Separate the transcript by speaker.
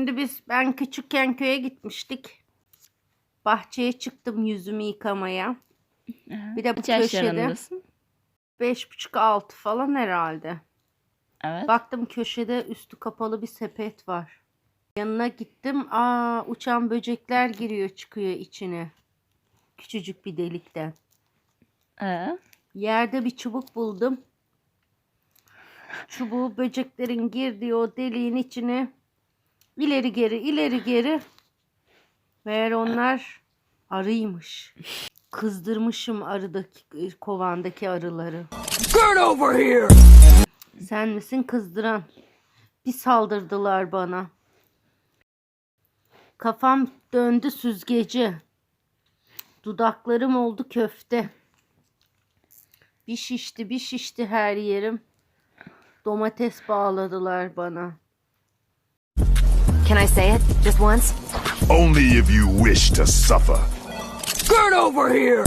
Speaker 1: Şimdi biz ben küçükken köye gitmiştik. Bahçeye çıktım yüzümü yıkamaya. Bir de bu
Speaker 2: Kaç
Speaker 1: köşede
Speaker 2: yaşlarındasın?
Speaker 1: beş buçuk altı falan herhalde.
Speaker 2: Evet.
Speaker 1: Baktım köşede üstü kapalı bir sepet var. Yanına gittim. Aa uçan böcekler giriyor çıkıyor içine. Küçücük bir delikten.
Speaker 2: Ee,
Speaker 1: Yerde bir çubuk buldum. Çubuğu böceklerin girdiği o deliğin içine ileri geri ileri geri. Meğer onlar arıymış. Kızdırmışım arıdaki kovandaki arıları.
Speaker 3: Get over here!
Speaker 1: Sen misin kızdıran? Bir saldırdılar bana. Kafam döndü süzgeci. Dudaklarım oldu köfte. Bir şişti bir şişti her yerim. Domates bağladılar bana.
Speaker 4: Can I say it just once?
Speaker 5: Only if you wish to suffer.
Speaker 3: Get over here!